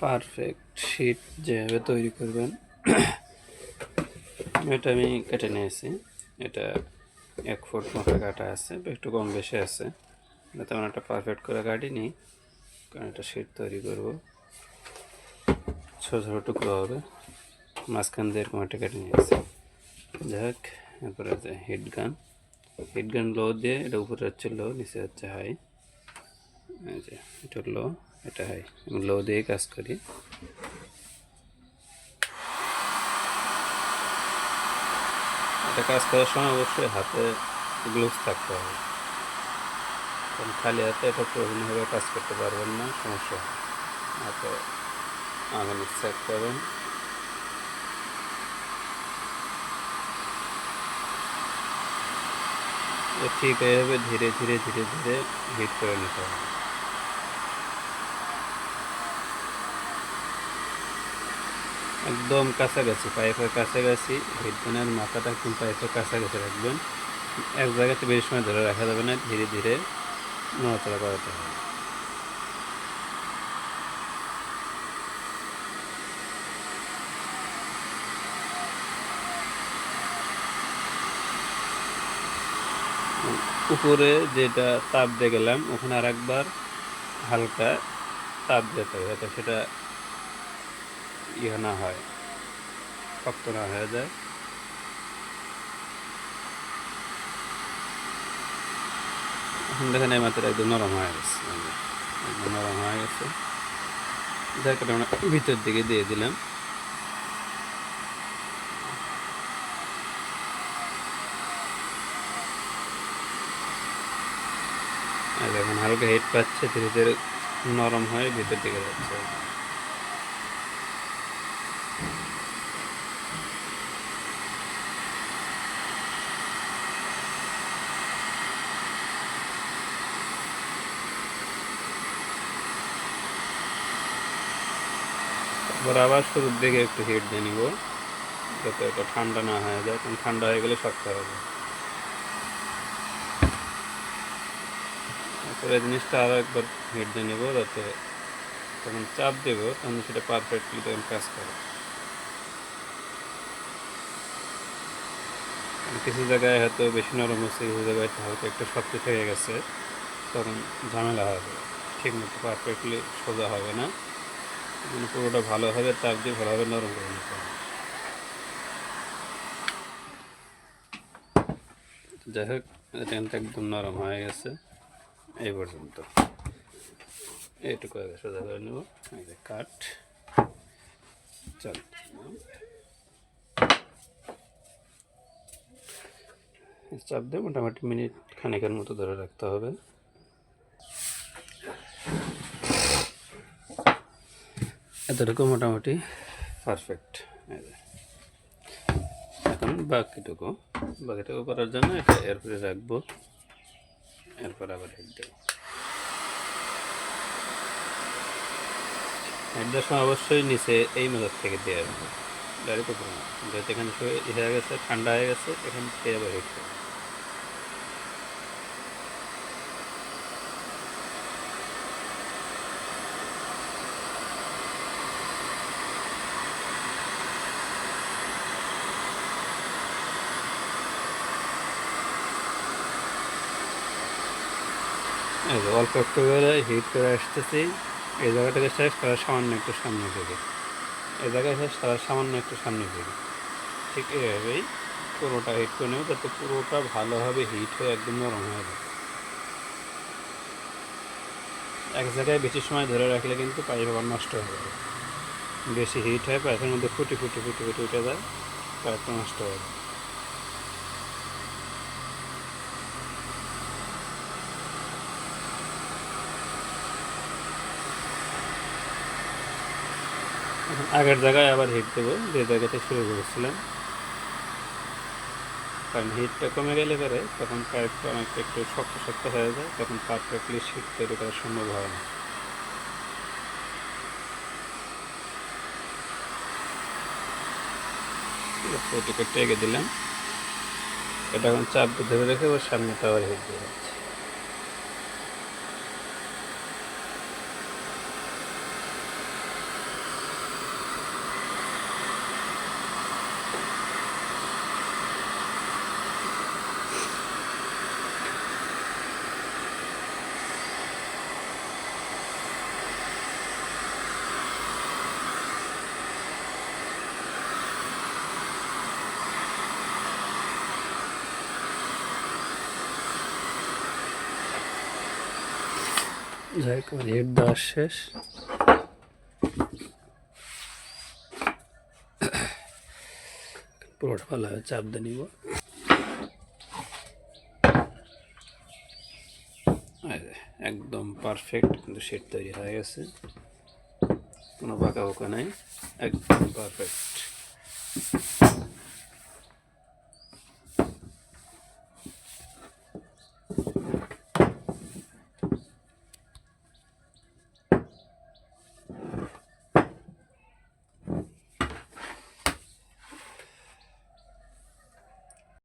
Perfect sheet যেভাবে তৈরি করবেন, এটা আমি কেটে নিয়েছি। এটা এক ফুট মতো কাটা আছে, একটু কম বেশি আছে। তেমন একটা পারফেক্ট করে কাটিনি, কারণ এটা শীট তৈরি করব। ছোটো ছোটো টুকরো হবে। মাঝখান দিয়ে এরকম একটা কেটে নিয়েছি। যাই হোক এরপরে আছে হিট গান হিট গান লো দিয়ে, এটা উপরে হচ্ছে লো নিচে হচ্ছে হাই এটা লো এটা আমি লো দিয়ে কাজ করি। এটা কাজ করার সময় অবশ্যই হাতে গ্লোভস থাকতে হবে। কারণ খালি হাতে এটা প্রয়োজনীয়ভাবে কাজ করতে পারবেন না, সমস্যা হয় হাতে আঙুল সেট করবেন। ঠিক এইভাবে ধীরে ধীরে ধীরে ধীরে হিট করে নিতে হবে। একদম কাছাকাছি পাইপের কাছাকাছি, হেডফোনের মাথাটা একদম পাইপের কাছাকাছি রাখবেন। এক জায়গাতে বেশি সময় ধরে রাখা যাবে না, ধীরে ধীরে নড়াচড়া করাতে হবে। উপরে যেটা তাপ দিয়ে গেলাম, ওখানে আর একবার হালকা তাপ দিতে হবে সেটা ইয়ে না হয়। শক্ত না হয়ে যায়। এখন দেখেন এই মাত্র একদম নরম হয়ে গেছে। একদম নরম হয়ে গেছে। যার কারণে ভিতর দিকে দিয়ে দিলাম। এখন হালকা হিট পাচ্ছে, ধীরে ধীরে নরম হয়ে ভিতর দিকে যাচ্ছে। তারপর আবার শুরুর দিকে একটু হিট দিয়ে নিব, যাতে এটা ঠান্ডা না হয়ে যায়, কারণ ঠান্ডা হয়ে গেলে শক্ত হবে। তারপরে জিনিসটা আরও একবার হিট দিয়ে নেব, যাতে তখন চাপ দেব, তখন সেটা পারফেক্টলি তখন কাজ করে। কিছু জায়গায় হয়তো বেশি নরম হচ্ছে, কিছু জায়গায় হালকা একটু শক্ত থেকে গেছে, তখন ঝামেলা হবে। ঠিক মতো পারফেক্টলি সোজা হবে না। পুরোটা ভালোভাবে তাপ দিয়ে ভালোভাবে নরম করে নিতে হবে। যাই হোক, এটা একদম নরম হয়ে গেছে, এই পর্যন্ত। এইটুকু আগে সোজা করে নেব যে কাঠ। চল। চাপ দিয়ে মোটামুটি মিনিট খানিকের মতো ধরে রাখতে হবে। এতটুকু মোটামুটি। পারফেক্ট এখন বাকিটুকু। বাকিটুকু করার জন্য এটা এরপরে রাখব। এরপর আবার হেড দেবো। হেড দেওয়ার অবশ্যই নিচে এই মেজার থেকে উপরে না। যেহেতু এখানে হয়ে গেছে, ঠান্ডা হয়ে গেছে, এখান থেকে আবার হেড করব অল্প একটু করে হিট করে আসতেছি। এই জায়গাটাকে শেষ তারা সামান্য একটু সামনে থেকে এই জায়গায় শেষ তারা সামান্য একটু সামনে থেকে ঠিক এইভাবেই পুরোটা হিট করে নেব যাতে পুরোটা ভালোভাবে হিট হয়ে একদম নরম হয়ে যায়। এক জায়গায় বেশি সময় ধরে রাখলে কিন্তু পাইপ আবার নষ্ট হয়ে যাবে। বেশি হিট হয় পাইপের মধ্যে ফুটি ফুটি ফুটি ফুটি উঠে যায় পাইপটা নষ্ট হয়ে যায়। আগের জায়গায় আবার হিট দেবো, যে জায়গাতে শুরু করেছিলাম। কারণ হিটটা কমে গেলে পরে তখন পাইপটা অনেকটা একটু শক্ত শক্ত হয়ে যায়, তখন পারফেক্টলি শীত তৈরি করা সম্ভব হয় না। এটাকে টেকে দিলাম। এটা এখন চাপ ধরে রেখে ওর সামনেটা আবার হিট দিয়ে যাচ্ছে। যাই হোক, আমার হিট দেওয়া শেষ। পুরোটা ভালোভাবে চাপ দিয়ে নিব। একদম পারফেক্ট কিন্তু সেট তৈরি হয়ে গেছে। কোনো বাঁকা বোকা নাই, একদম পারফেক্ট